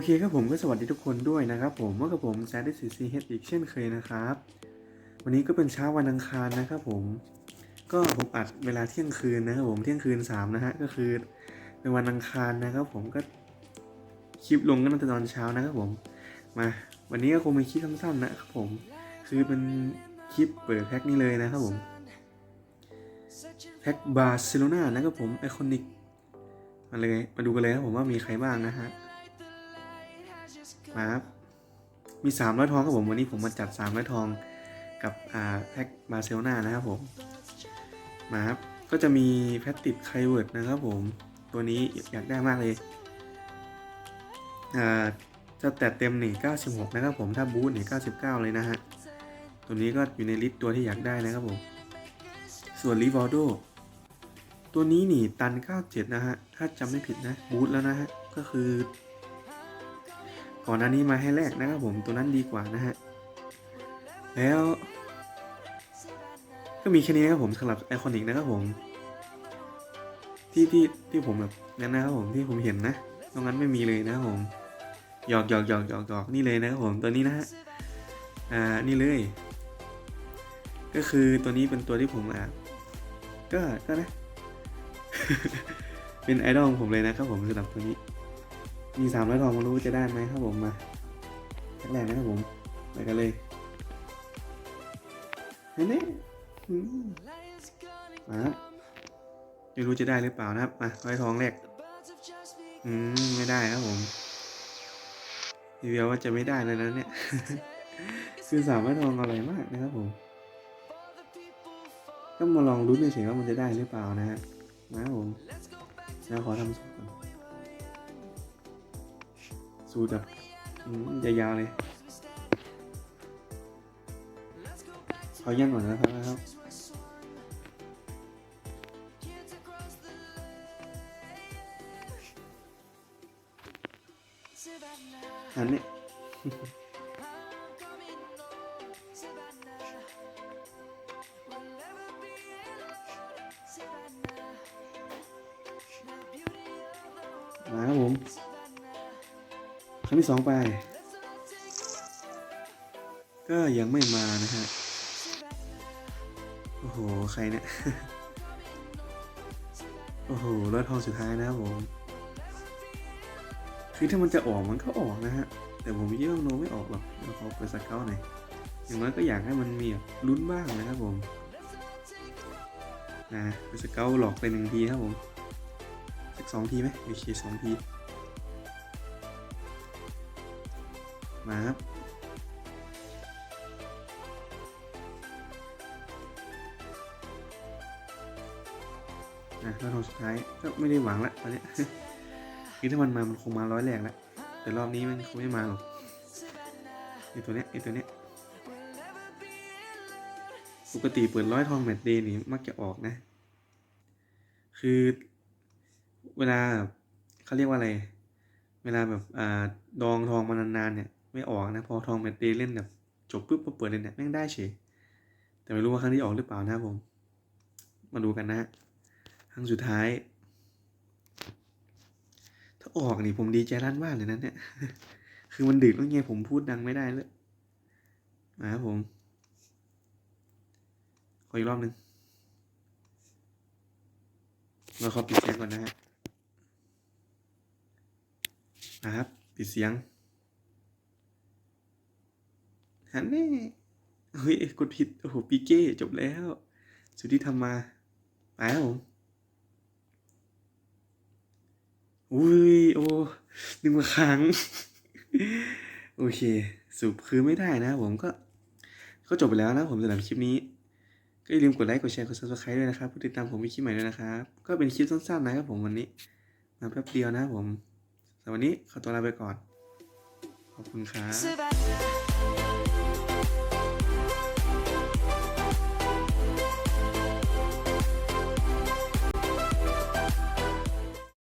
โอเคครับผมก็สวัสดีทุกคนด้วยนะครับผมว่ากับผมแซดดิสีซีเฮดอีกเช่นเคยนะครับ วันนี้ก็เป็นเช้าวันอังคารนะครับผม ก็ผมอัดเวลาเที่ยงคืนนะครับผมเที่ยงคืนสามนะฮะก็คือเป็นวันอังคารนะครับผมก็คลิปลงก็ตั้งแต่ตอนเช้านะครับผมมา วันนี้ก็คงเป็นคลิปสั้นๆนะครับผมคือเป็นคลิปเปิดแพ็คนี้เลยนะครับผมแพ็คบาร์เซโลนานะครับผมไอคอนิกมาเลยมาดูกันเลยครับผมว่ามีใครบ้างนะฮะ มาครับมีสามร้อยทองครับผมวันนี้ผมมาจัดสามร้อยทองกับอ่าแพ็คบาเซลนานะครับผมมาครับก็จะมีแพตติดไคเวิร์ดนะครับผมตัวนี้อยากได้มากเลยอ่าจะแตะเต็มนี่96 นะครับผมถ้าบูทนี่99 เลยนะฮะตัวนี้ก็อยู่ในลิสต์ตัวที่อยากได้นะครับผมส่วนรีวอลโดตัวนี้นี่ตัน 97 นะฮะ ถ้าจำไม่ผิดนะบูทแล้วนะฮะ ก็คือ ก่อนหน้านี้มาให้แรกนะครับผมตัวนั้นดีกว่านะฮะ แล้ว ก็มีแค่นี้นะครับผมสำหรับไอคอนิกนะครับผม ที่ที่ที่ผมแบบนั้นนะครับผมที่ผมเห็นนะตรงนั้นไม่มีเลยนะครับผมหยอกหยอกหยอกหยอกหยอกนี่เลยนะครับผมตัวนี้นะฮะอ่านี่เลย ก็คือตัวนี้เป็นตัวที่ผมอะก็ก็นะ เป็นไอดอลของผมเลยนะครับผมสำหรับตัวนี้ มีสามร้อยทองมารู้จะได้ไหมครับผมมาแรกๆนะครับผมไปกันเลยเฮ้ยเนี่ยอืมมาไม่รู้จะได้หรือเปล่านะครับมาร้อยทองแรกอืมไม่ได้ครับผมรีวิวว่าจะไม่ได้เลยนะเนี่ยคือสามร้อยทองอะไรมากนะครับผมก็มาลองลุ้นเฉยๆว่ามันจะได้หรือเปล่านะฮะมาครับผมแล้วขอทำสูตรก่อน สูตรแบบอืมยาวๆเลยขอยันก่อนนะครับนะครับอันนี้มาครับผมค รั้งที่สองไป ก็ยังไม่มานะฮะ โอ้โห ใครเนี่ย โอ้โหรถทองสุดท้ายนะครับผม คือถ้ามันจะออกมันก็ออกนะฮะ แต่ผมคิดว่าโนไม่ออกหรอกเราขอเปิดสเกลหน่อยอย่างน้อยก็อยากให้มันมีลุ้นบ้างนะครับผม นะเปิดสเกลหลอกไปหนึ่งทีครับผมสักสองทีไหมโอเคสองที มาครับนะแล้วทองสุดท้ายก็ไม่ได้หวังละตอนนี้คือถ้ามันมา มันคงมาร้อยแรกแล้ว แต่รอบนี้มันคงไม่มาหรอกไอตัวเนี้ยไอตัวเนี้ยปกติเปิดร้อยทองแมตต์เดย์นี่มักจะออกนะ คือเวลาเขาเรียกว่าอะไร เวลาแบบอ่าดองทองมานานๆเนี่ย ไม่ออกนะ พอทองแมตต์เดย์เล่นแบบจบปุ๊บพอเปิดเลยเนี่ยแม่งได้เฉยแต่ไม่รู้ว่าครั้งนี้ออกหรือเปล่านะผม มาดูกันนะฮะครั้งสุดท้าย ถ้าออกนี่ผมดีใจลั่นบ้าเลยนะเนี่ย คือมันดึกแล้วไงผมพูดดังไม่ได้เลยมาครับผมขออีกรอบหนึ่งเราขอปิดเสียงก่อนนะฮะนะครับปิดเสียง ฮันนี่เฮ้ยกดผิด โอ้โหปีเก้จบแล้ว สุดที่ทำมาไปครับผมอุ้ยโอ้หนึ่งมาครั้ง โอเคสรุปคือไม่ได้นะผมก็ ก็จบไปแล้วนะผมสำหรับคลิปนี้ ก็อย่าลืมกดไลค์กดแชร์กด subscribe ด้วยนะครับเพื่อติดตามผมมีคลิปใหม่ด้วยนะครับ ก็เป็นคลิปสั้นๆนะครับผมวันนี้ มาแป๊บเดียวนะผมสำหรับวันนี้ขอตัวลาไปก่อน ขอบคุณครับ